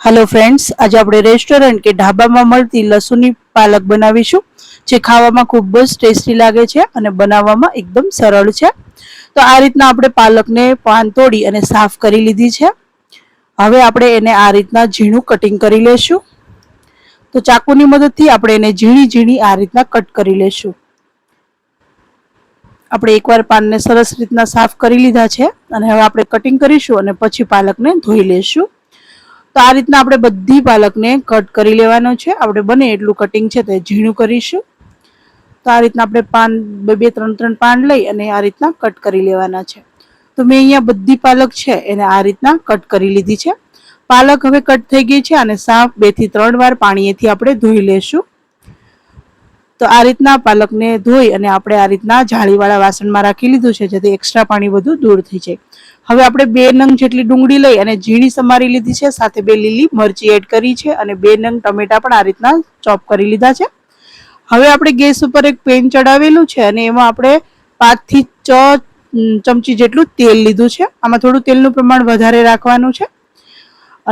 Hello friends આજે આપણે restaurant કે ઢાબામાં મળતી લસુની પાલક બનાવીશું, જે ખાવામાં ખૂબ જ ટેસ્ટી લાગે છે અને બનાવવામાં એકદમ સરળ છે. તો આ રીતના આપણે પાલકને પાન તોડી અને સાફ કરી લીધી છે. હવે આપણે એને આ રીતના ઝીણું કટિંગ કરી લેશું. તો ચાકુની મદદથી આપણે એને ઝીણી ઝીણી આ રીતના કટ કરી લેશું. આપણે એકવાર પાનને સરસ રીતના સાફ કરી લીધા છે અને હવે આપણે કટિંગ કરીશું અને પછી પાલકને ધોઈ લેશું. તો આ રીતના આપણે બધી પાલકને કટ કરી લેવાનો છે. આપણે બને એટલું કટિંગ છે તે ઝીણું કરીશું. તો આ રીતના આપણે પાન, બે બે, ત્રણ ત્રણ પાન લઈ અને આ રીતના કટ કરી લેવાના છે. તો મેં અહીંયા બધી પાલક છે, એને આ રીતના કટ કરી લીધી છે. પાલક હવે કટ થઈ ગઈ છે અને સાફ બેથી ત્રણ વાર પાણીએથી આપણે ધોઈ લેશું. તો આ રીતના પાલકને ધોઈ અને આપણે આ રીતના જાળીવાળા વાસણમાં રાખી લીધું છે, જેથી એક્સ્ટ્રા પાણી બધું દૂર થઈ જાય. હવે આપણે બે નંગ જેટલી ડુંગળી લઈ અને ઝીણી સમારી લીધી છે, સાથે બે લીલી મરચી એડ કરી છે અને બે નંગ ટમેટા પણ આ રીતના ચોપ કરી લીધા છે. હવે આપણે ગેસ ઉપર એક પેન ચડાવેલું છે અને એમાં આપણે પાંચથી છ ચમચી જેટલું તેલ લીધું છે. આમાં થોડું તેલનું પ્રમાણ વધારે રાખવાનું છે.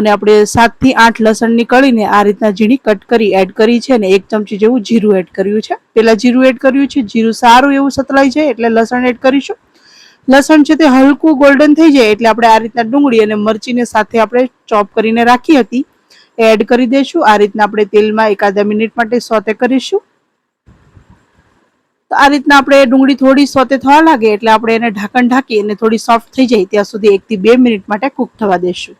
અને આપણે સાતથી આઠ લસણની કળીને આ રીતના ઝીણી કટ કરી એડ કરી છે અને એક ચમચી જેવું જીરું એડ કર્યું છે. પહેલાં જીરું એડ કર્યું છે, જીરું સારું એવું સતલાઈ જાય એટલે લસણ એડ કરીશું. લસણ છે તે હલકું ગોલ્ડન થઈ જાય એટલે આપણે આ રીતના ડુંગળી અને મરચીને સાથે આપણે ચોપ કરીને રાખી હતી. એડ કરી દઈશું. આ રીતના આપણે તેલમાં એકાદા મિનિટ માટે સોતે કરીશું. તો આ રીતના આપણે ડુંગળી થોડી સોતે થવા લાગે એટલે આપણે એને ઢાંકણ ઢાંકી અને થોડી સોફ્ટ થઈ જાય ત્યાં સુધી એકથી બે મિનિટ માટે કૂક થવા દઈશું.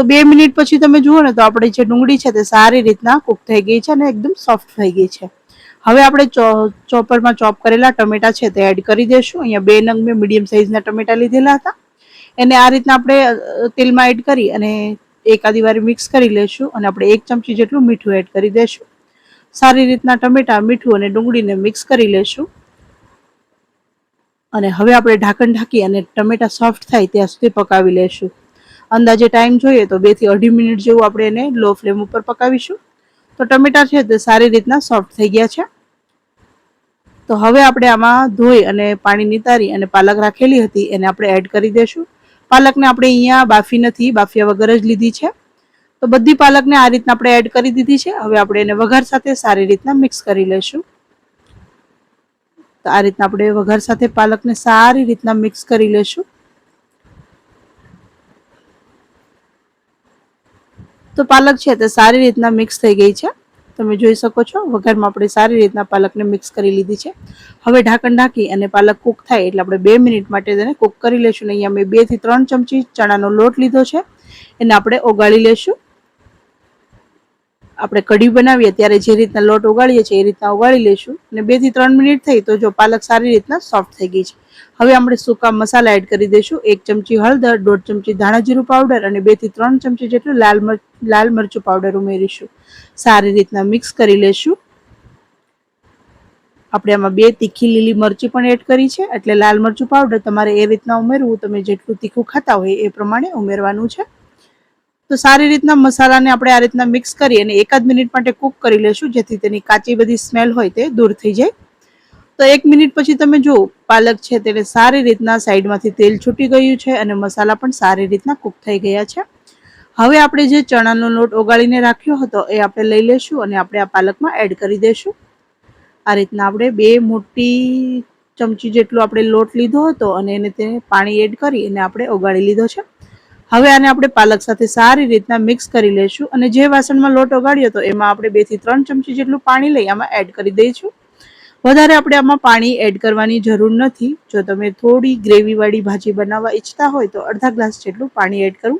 તો બે મિનિટ પછી તમે જુઓ ને તો આપણી જે ડુંગળી છે તે સારી રીતના કૂક થઈ ગઈ છે અને એકદમ સોફ્ટ થઈ ગઈ છે. હવે આપણે ચોપરમાં ચોપ કરેલા ટમેટા છે તે એડ કરી દઈશું અહીંયા બે નંગ મેં મીડિયમ સાઇઝના ટમેટા લીધેલા હતા. એને આ રીતના આપણે તેલમાં એડ કરી અને એકાદી વાર મિક્સ કરી લેશું અને આપણે એક ચમચી જેટલું મીઠું એડ કરી દઈશું સારી રીતના ટમેટા, મીઠું અને ડુંગળીને મિક્સ કરી લેશું. અને હવે આપણે ઢાંકણ ઢાંકી અને ટમેટા સોફ્ટ થાય ત્યાં સુધી પકાવી લેશું. અંદાજે ટાઈમ જોઈએ તો બેથી અઢી મિનિટ જેવું આપણે એને લો ફ્લેમ ઉપર પકાવીશું. તો ટમેટા છે તે સારી રીતના સોફ્ટ થઈ ગયા છે. તો હવે આપણે આમાં ધોઈ અને પાણી નિતારી અને પાલક રાખેલી હતી એને આપણે એડ કરી દઈશું પાલકને આપણે અહીંયા બાફી નથી, બાફિયા વગર જ લીધી છે. તો બધી પાલકને આ રીતના આપણે એડ કરી દીધી છે. હવે આપણે એને વઘાર સાથે સારી રીતના મિક્સ કરી લઈશું તો આ રીતના આપણે વઘાર સાથે પાલકને સારી રીતના મિક્સ કરી લઈશું તો પાલક છે તે સારી રીતના મિક્સ થઈ ગઈ છે. તમે જોઈ શકો છો, વઘારમાં આપણે સારી રીતના પાલકને મિક્સ કરી લીધી છે. હવે ઢાંકણ ઢાંકી અને પાલક કૂક થાય એટલે આપણે બે મિનિટ માટે તેને કૂક કરી લઈશું અહીંયા મેં બેથી ત્રણ ચમચી ચણાનો લોટ લીધો છે. એને આપણે ઓગાળી લેશું. આપણે કઢી બનાવીએ ત્યારે જે રીતના લોટ ઉગાડીએ છીએ એ રીતના ઉગાડી લઈશું. અને બેથી ત્રણ મિનિટ થઈ તો જો પાલક સારી રીતના સોફ્ટ થઈ ગઈ છે. હવે આપણે સૂકા મસાલા એડ કરી દઈશું. એક ચમચી હળદર, દોઢ ચમચી ધાણા જીરું પાવડર અને બેથી ત્રણ ચમચી જેટલું લાલ મરચ લાલ મરચું પાવડર ઉમેરીશું. સારી રીતના મિક્સ કરી લેશું આપણે આમાં બે તીખી લીલી મરચી પણ એડ કરી છે. એટલે લાલ મરચું પાવડર તમારે એ રીતના ઉમેરવું. તમે જેટલું તીખું ખાતા હોય એ પ્રમાણે ઉમેરવાનું છે. તો સારી રીતના મસાલાને આપણે આ રીતના મિક્સ કરી અને એકાદ મિનિટ માટે કૂક કરી લેશું, જેથી તેની કાચી બધી સ્મેલ હોય તે દૂર થઈ જાય. તો એક મિનિટ પછી તમે જુઓ, પાલક છે તેને સારી રીતના સાઈડમાંથી તેલ છૂટી ગયું છે અને મસાલા પણ સારી રીતના કૂક થઈ ગયા છે. હવે આપણે જે ચણાનો લોટ ઓગાળીને રાખ્યો હતો, એ આપણે લઈ લેશું અને આપણે આ પાલકમાં એડ કરી દઈશું આ રીતના આપણે બે મોટી ચમચી જેટલો આપણે લોટ લીધો હતો અને એને તેને પાણી એડ કરી અને આપણે ઓગાળી લીધો છે. હવે આને આપણે પાલક સાથે સારી રીતના મિક્સ કરી લઈશું અને જે વાસણમાં લોટ ઓગાળ્યો હતો એમાં આપણે બેથી ત્રણ ચમચી જેટલું પાણી લઈ આમાં એડ કરી દઈશું. વધારે આપણે આમાં પાણી એડ કરવાની જરૂર નથી. જો તમે થોડી ગ્રેવીવાળી ભાજી બનાવવા ઈચ્છતા હોય તો અડધા ગ્લાસ જેટલું પાણી એડ કરું.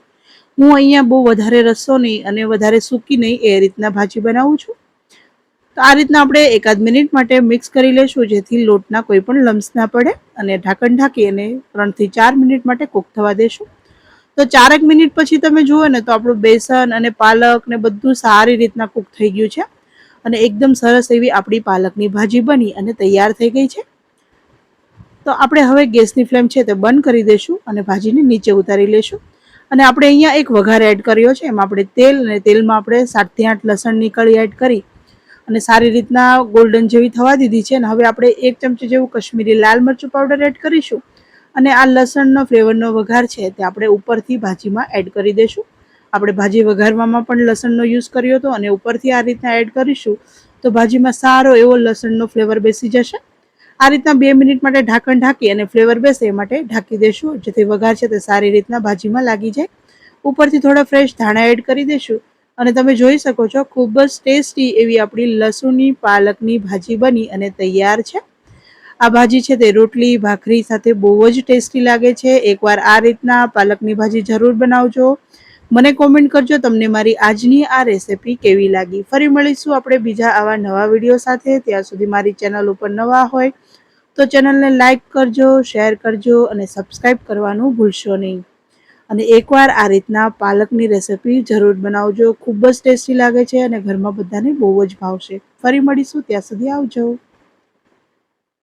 હું અહીંયા બહુ વધારે રસો નહીં અને વધારે સૂકી નહીં એ રીતના ભાજી બનાવું છું. તો આ રીતના આપણે એકાદ મિનિટ માટે મિક્સ કરી લઈશું જેથી લોટના કોઈ પણ લમ્સ ના પડે અને ઢાંકણ ઢાંકી અને ત્રણથી ચાર મિનિટ માટે કૂક થવા દેશું. તો ચારેક મિનિટ પછી તમે જુઓ ને તો આપણું બેસન અને પાલક ને બધું સારી રીતના કૂક થઈ ગયું છે. અને એકદમ સરસ એવી આપણી પાલકની ભાજી બની અને તૈયાર થઈ ગઈ છે. તો આપણે હવે ગેસની ફ્લેમ છે તે બંધ કરી દઈશું અને ભાજીને નીચે ઉતારી લઈશું. અને આપણે અહીંયા એક વઘાર એડ કર્યો છે. એમાં આપણે તેલ અને તેલમાં આપણે સાતથી આઠ લસણની કળી એડ કરી અને સારી રીતના ગોલ્ડન જેવી થવા દીધી છે. અને હવે આપણે એક ચમચી જેવું કશ્મીરી લાલ મરચું પાવડર એડ કરીશું. અને આ લસણનો ફ્લેવરનો વઘાર છે તે આપણે ઉપરથી ભાજીમાં એડ કરી દઈશું. આપણે ભાજી વઘારવામાં પણ લસણનો યુઝ કર્યો હતો અને ઉપરથી આ રીતના એડ કરીશું તો ભાજીમાં સારો એવો લસણનો ફ્લેવર બેસી જશે. આ રીતના બે મિનિટ માટે ઢાંકણ ઢાંકી અને ફ્લેવર બેસે એ માટે ઢાંકી દઈશું. જેથી વઘાર છે તે સારી રીતના ભાજીમાં લાગી જાય. ઉપરથી થોડા ફ્રેશ ધાણા એડ કરી દઈશું. અને તમે જોઈ શકો છો, ખૂબ જ ટેસ્ટી એવી આપણી લસણની પાલકની ભાજી બની અને તૈયાર છે. આ ભાજી છે તે રોટલી, ભાખરી સાથે બહુ જ ટેસ્ટી લાગે છે. એકવાર આ રીતના પાલકની ભાજી જરૂર બનાવજો. મને કોમેન્ટ કરજો તમને મારી આજની આ રેસિપી કેવી લાગી. ફરી મળીશું આપણે બીજા આવા નવા વીડિયો સાથે. ત્યાં સુધી મારી ચેનલ ઉપર નવા હોય તો ચેનલને લાઈક કરજો શેર કરજો અને સબસ્ક્રાઈબ કરવાનું ભૂલશો નહીં. અને એકવાર આ રીતના પાલકની રેસિપી જરૂર બનાવજો. ખૂબ જ ટેસ્ટી લાગે છે અને ઘરમાં બધાને બહુ જ ભાવશે. ફરી મળીશું. ત્યાં સુધી આવજો.